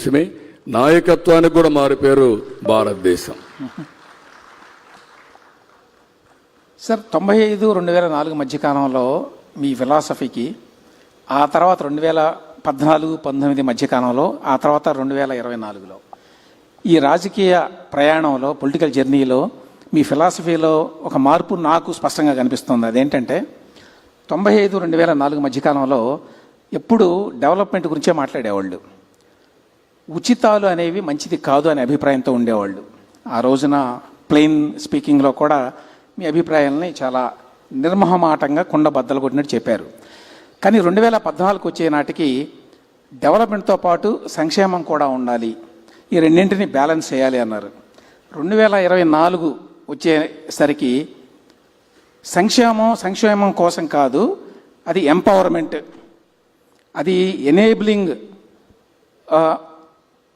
దేశమే నాయకత్వానికి కూడా మారి పేరు భారతదేశం. సార్ తొంభై ఐదు రెండు వేల నాలుగు మధ్యకాలంలో మీ ఫిలాసఫీకి ఆ తర్వాత రెండు వేల పద్నాలుగు పంతొమ్మిది మధ్యకాలంలో ఆ తర్వాత రెండు వేల ఇరవై నాలుగులో ఈ రాజకీయ ప్రయాణంలో పొలిటికల్ జర్నీలో మీ ఫిలాసఫీలో ఒక మార్పు నాకు స్పష్టంగా కనిపిస్తుంది. అదేంటంటే తొంభై ఐదు రెండు వేల నాలుగు మధ్యకాలంలో ఎప్పుడు డెవలప్మెంట్ గురించే మాట్లాడేవాళ్ళు. ఉచితాలు అనేవి మంచిది కాదు అనే అభిప్రాయంతో ఉండేవాళ్ళు. ఆ రోజున ప్లెయిన్ స్పీకింగ్లో కూడా మీ అభిప్రాయాలని చాలా నిర్మహమాటంగా కుండ బద్దలు కొట్టినట్టు చెప్పారు. కానీ రెండు వేల పద్నాలుగు వచ్చే నాటికి డెవలప్మెంట్తో పాటు సంక్షేమం కూడా ఉండాలి. ఈ రెండింటిని బ్యాలెన్స్ చేయాలి అన్నారు. రెండు వేల ఇరవై నాలుగు వచ్చేసరికి సంక్షేమం సంక్షేమం కోసం కాదు అది ఎంపవర్మెంట్. అది ఎనేబులింగ్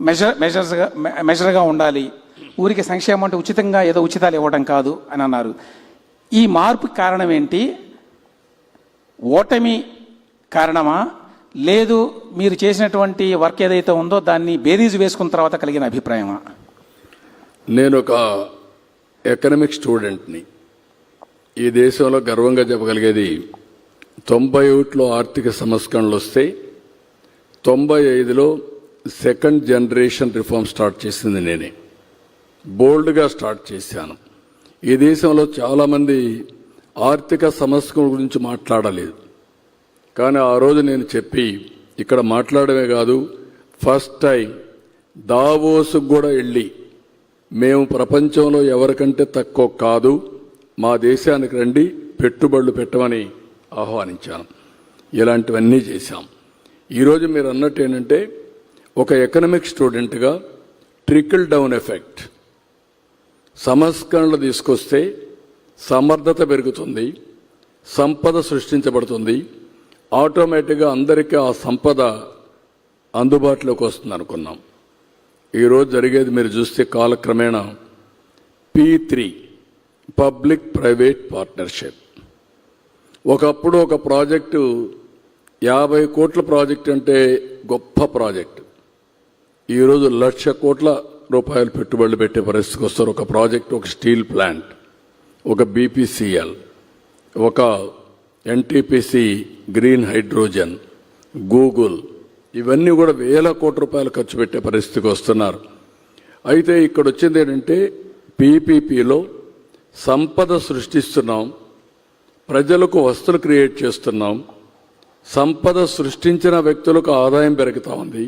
మెజర్ మెజర్స్గా మెజర్గా ఉండాలి. ఊరికి సంక్షేమం అంటే ఉచితంగా ఏదో ఉచితాలు ఇవ్వడం కాదు అని అన్నారు. ఈ మార్పు కారణం ఏంటి? ఓటమి కారణమా? లేదు మీరు చేసినటువంటి వర్క్ ఏదైతే ఉందో దాన్ని బేరీజు వేసుకున్న తర్వాత కలిగిన అభిప్రాయమా? నేను ఒక ఎకనమిక్ స్టూడెంట్ని ఈ దేశంలో గర్వంగా చెప్పగలిగేది తొంభై ఒకటిలో ఆర్థిక సంస్కరణలు వస్తే తొంభై ఐదులో సెకండ్ జనరేషన్ రిఫార్మ్ స్టార్ట్ చేసింది నేనే. బోల్డ్గా స్టార్ట్ చేశాను. ఈ దేశంలో చాలామంది ఆర్థిక సమస్యల గురించి మాట్లాడలేదు. కానీ ఆ రోజు నేను చెప్పి ఇక్కడ మాట్లాడమే కాదు ఫస్ట్ టైం దావోసుకు కూడా వెళ్ళి మేము ప్రపంచంలో ఎవరికంటే తక్కువ కాదు మా దేశానికి రండి పెట్టుబడులు పెట్టమని ఆహ్వానించాను. ఇలాంటివన్నీ చేశాం. ఈరోజు మీరు అన్నట్టు ఏంటంటే ఒక ఎకనమిక్ స్టూడెంట్గా ట్రికిల్ డౌన్ ఎఫెక్ట్ సంస్కరణలు తీసుకొస్తే సమర్థత పెరుగుతుంది సంపద సృష్టించబడుతుంది ఆటోమేటిక్గా అందరికీ ఆ సంపద అందుబాటులోకి వస్తుంది అనుకున్నాం. ఈరోజు జరిగేది మీరు చూస్తే కాలక్రమేణా P three public private partnership ఒకప్పుడు ఒక ప్రాజెక్టు యాభై కోట్ల ప్రాజెక్ట్ అంటే గొప్ప ప్రాజెక్ట్. ఈరోజు లక్ష కోట్ల రూపాయలు పెట్టుబడులు పెట్టే పరిస్థితికి వస్తారు. ఒక ప్రాజెక్ట్ ఒక స్టీల్ ప్లాంట్ ఒక బీపీసీఎల్ ఒక ఎన్టీపీసీ గ్రీన్ హైడ్రోజన్ గూగుల్ ఇవన్నీ కూడా వేల కోట్ల రూపాయలు ఖర్చు పెట్టే పరిస్థితికి వస్తున్నారు. అయితే ఇక్కడ వచ్చింది ఏంటంటే పీపీపీలో సంపద సృష్టిస్తున్నాం ప్రజలకు వస్తువులు క్రియేట్ చేస్తున్నాం సంపద సృష్టించిన వ్యక్తులకు ఆదాయం పెరుగుతూ ఉంది.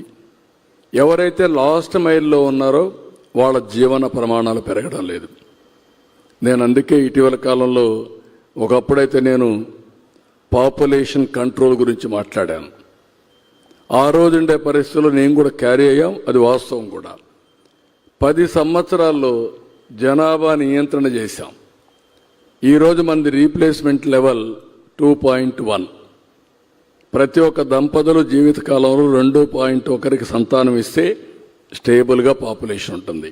ఎవరైతే లాస్ట్ మైల్లో ఉన్నారో వాళ్ళ జీవన ప్రమాణాలు పెరగడం లేదు. నేను అందుకే ఇటీవల కాలంలో ఒకప్పుడైతే నేను పాపులేషన్ కంట్రోల్ గురించి మాట్లాడాను. ఆ రోజుండే పరిస్థితుల్లో నేను కూడా క్యారీ అయ్యాం అది వాస్తవం కూడా. పది సంవత్సరాల్లో జనాభా నియంత్రణ చేశాం. ఈరోజు మనది replacement level two point one. ప్రతి ఒక్క దంపతులు జీవితకాలంలో రెండు పాయింట్ ఒకరికి సంతానం ఇస్తే స్టేబుల్గా పాపులేషన్ ఉంటుంది.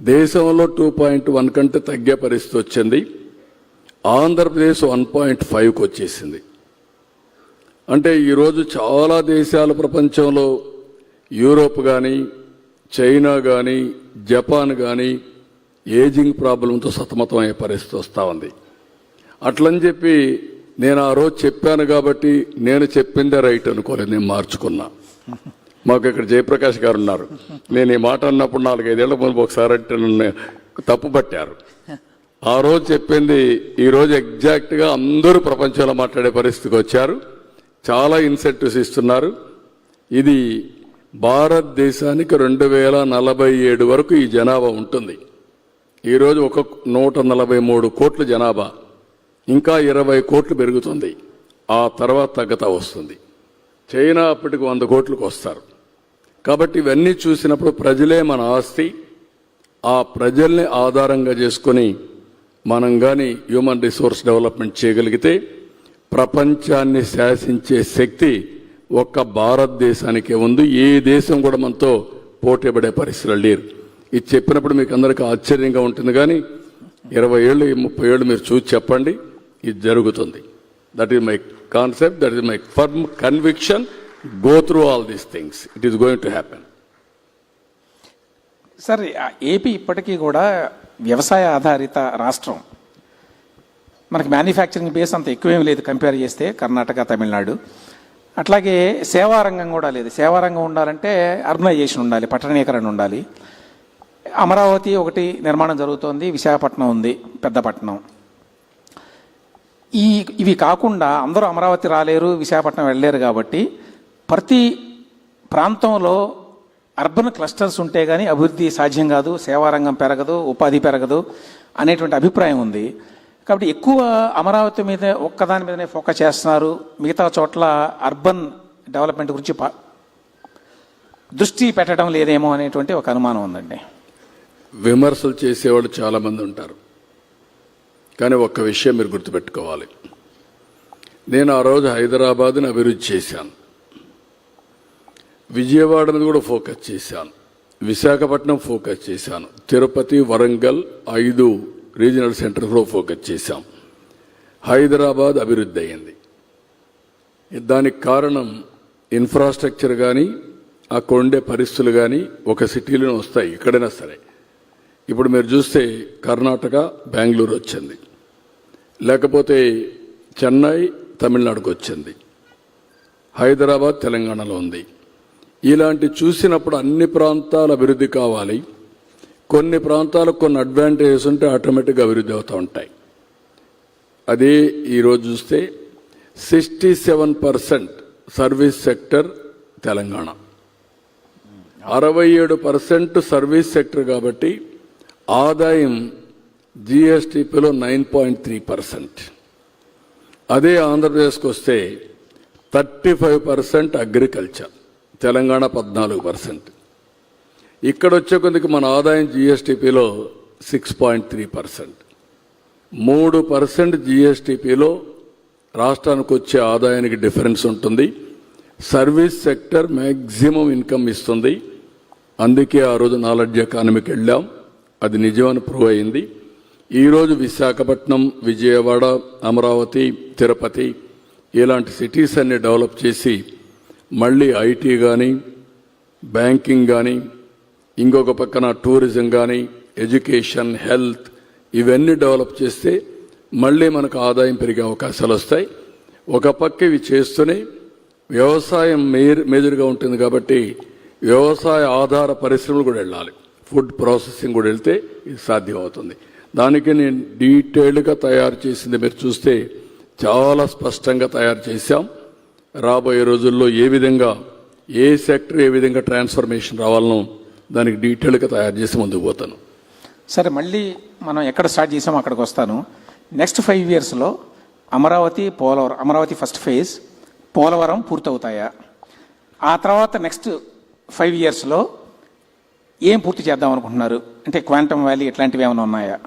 దేశంలో టూ పాయింట్ వన్ కంటే తగ్గే పరిస్థితి వచ్చింది. ఆంధ్రప్రదేశ్ వన్ పాయింట్ ఫైవ్కి వచ్చేసింది. అంటే ఈరోజు చాలా దేశాలు ప్రపంచంలో యూరోప్ కానీ చైనా కానీ జపాన్ కానీ ఏజింగ్ ప్రాబ్లంతో సతమతమయ్యే పరిస్థితి వస్తూ ఉంది. అట్లని చెప్పి నేను ఆ రోజు చెప్పాను కాబట్టి నేను చెప్పిందే రైట్ అనుకోలేదు నేను మార్చుకున్నా. మాకు ఇక్కడ జయప్రకాష్ గారు ఉన్నారు. నేను ఈ మాట అన్నప్పుడు నాలుగైదేళ్ళ ముందు ఒకసారి అంటే నన్ను తప్పు పట్టారు. ఆ రోజు చెప్పింది ఈరోజు ఎగ్జాక్ట్గా అందరూ ప్రపంచంలో మాట్లాడే పరిస్థితికి వచ్చారు. చాలా ఇన్సెంటివ్స్ ఇస్తున్నారు. ఇది భారతదేశానికి రెండు వేల నలభై ఏడు వరకు ఈ జనాభా ఉంటుంది. ఈరోజు ఒక నూట నలభై మూడు కోట్ల జనాభా. ఇంకా ఇరవై కోట్లు పెరుగుతుంది. ఆ తర్వాత తగ్గత వస్తుంది. చైనా అప్పటికి వంద కోట్లకు వస్తారు. కాబట్టి ఇవన్నీ చూసినప్పుడు ప్రజలే మన ఆస్తి. ఆ ప్రజల్ని ఆధారంగా చేసుకొని మనం కానీ హ్యూమన్ రిసోర్స్ డెవలప్మెంట్ చేయగలిగితే ప్రపంచాన్ని శాసించే శక్తి ఒక్క భారతదేశానికే ఉంది. ఏ దేశం కూడా మనతో పోటీపడే పరిస్థితులు లేరు. ఇది చెప్పినప్పుడు మీకు అందరికీ ఆశ్చర్యంగా ఉంటుంది కానీ ఇరవై ఏళ్ళు ముప్పై ఏళ్ళు మీరు చూసి చెప్పండి. ఇది జరుగుతుంది. That is my concept that is my firm conviction go through all these things it is going to happen sir AP ఇప్పటికీ కూడా వ్యవసాయ ఆధారిత రాష్ట్రం. మనకి మ్యానుఫ్యాక్చరింగ్ బేస్ అంత ఎక్కువేం లేదు కంపేర్ చేస్తే కర్ణాటక తమిళనాడు. అట్లాగే సేవా రంగం కూడా లేదు. సేవా రంగం ఉండాలంటే అర్బనైజేషన్ ఉండాలి పట్టణీకరణ ఉండాలి. అమరావతి ఒకటి నిర్మాణం జరుగుతోంది విశాఖపట్నం ఉంది పెద్దపట్నం. ఈ ఇవి కాకుండా అందరూ అమరావతి రాలేరు విశాఖపట్నం వెళ్ళలేరు కాబట్టి ప్రతి ప్రాంతంలో అర్బన్ క్లస్టర్స్ ఉంటే కానీ అభివృద్ధి సాధ్యం కాదు సేవారంగం పెరగదు ఉపాధి పెరగదు అనేటువంటి అభిప్రాయం ఉంది. కాబట్టి ఎక్కువ అమరావతి మీద ఒక్కదాని మీదనే ఫోకస్ చేస్తున్నారు. మిగతా చోట్ల అర్బన్ డెవలప్మెంట్ గురించి దృష్టి పెట్టడం లేదేమో అనేటువంటి ఒక అనుమానం ఉందండి. విమర్శలు చేసేవాళ్ళు చాలామంది ఉంటారు. కానీ ఒక్క విషయం మీరు గుర్తుపెట్టుకోవాలి. నేను ఆ రోజు హైదరాబాద్ని అభివృద్ధి చేశాను. విజయవాడను కూడా ఫోకస్ చేశాను. విశాఖపట్నం ఫోకస్ చేశాను. తిరుపతి వరంగల్ ఐదు రీజనల్ సెంటర్ కూడా ఫోకస్ చేశాం. హైదరాబాద్ అభివృద్ధి అయింది. దానికి కారణం ఇన్ఫ్రాస్ట్రక్చర్ కానీ అక్కడ ఉండే పరిస్థితులు కానీ ఒక సిటీలోనే వస్తాయి. ఎక్కడైనా సరే. ఇప్పుడు మీరు చూస్తే కర్ణాటక బెంగళూరు వచ్చింది. లేకపోతే చెన్నై తమిళనాడుకు వచ్చింది. హైదరాబాద్ తెలంగాణలో ఉంది. ఇలాంటి చూసినప్పుడు అన్ని ప్రాంతాల అభివృద్ధి కావాలి. కొన్ని ప్రాంతాలకు కొన్ని అడ్వాంటేజెస్ ఉంటే ఆటోమేటిక్గా అభివృద్ధి అవుతూ ఉంటాయి. అదే ఈరోజు చూస్తే sixty seven percent service sector Telangana. అరవై ఏడు పర్సెంట్ సర్వీస్ సెక్టర్ కాబట్టి ఆదాయం జిఎస్టిపిలో నైన్ పాయింట్ త్రీ పర్సెంట్ అదే ఆంధ్రప్రదేశ్కి వస్తే thirty five percent agriculture Telangana పద్నాలుగు పర్సెంట్ ఇక్కడ వచ్చే కొద్దికి మన ఆదాయం జిఎస్టిపిలో సిక్స్ పాయింట్ త్రీ పర్సెంట్ మూడు పర్సెంట్ జిఎస్టిపిలో రాష్ట్రానికి వచ్చే ఆదాయానికి డిఫరెన్స్ ఉంటుంది. సర్వీస్ సెక్టర్ మ్యాక్సిమం ఇన్కమ్ ఇస్తుంది. అందుకే ఆ రోజు నాలెడ్జ్ ఎకానమీకి వెళ్ళాం అది నిజమని ప్రూవ్ అయింది. ఈరోజు విశాఖపట్నం విజయవాడ అమరావతి తిరుపతి ఇలాంటి సిటీస్ అన్ని డెవలప్ చేసి మళ్ళీ ఐటీ కానీ బ్యాంకింగ్ కానీ ఇంకొక పక్కన టూరిజం కానీ ఎడ్యుకేషన్ హెల్త్ ఇవన్నీ డెవలప్ చేస్తే మళ్ళీ మనకు ఆదాయం పెరిగే అవకాశాలు వస్తాయి. ఒక పక్క ఇవి చేస్తూనే వ్యవసాయం మేర్ మేజర్గా ఉంటుంది కాబట్టి వ్యవసాయ ఆధార పరిశ్రమలు కూడా వెళ్ళాలి. ఫుడ్ ప్రాసెసింగ్ కూడా వెళ్తే ఇది సాధ్యం అవుతుంది దానికి నేను డీటెయిల్డ్గా తయారు చేసింది మీరు చూస్తే చాలా స్పష్టంగా తయారు చేశాం. రాబోయే రోజుల్లో ఏ విధంగా ఏ సెక్టర్ ఏ విధంగా ట్రాన్స్ఫర్మేషన్ రావాలనో దానికి డీటెయిల్గా తయారు చేసి ముందుకు పోతాను. సరే మళ్ళీ మనం ఎక్కడ స్టార్ట్ చేసామో అక్కడికి వస్తాను. నెక్స్ట్ ఫైవ్ ఇయర్స్లో అమరావతి పోలవరం అమరావతి ఫస్ట్ ఫేజ్ పోలవరం పూర్తవుతాయా? ఆ తర్వాత నెక్స్ట్ ఫైవ్ ఇయర్స్లో ఏం పూర్తి చేద్దాం అనుకుంటున్నారు? అంటే క్వాంటమ్ వ్యాలీ ఇట్లాంటివి ఏమైనా ఉన్నాయా?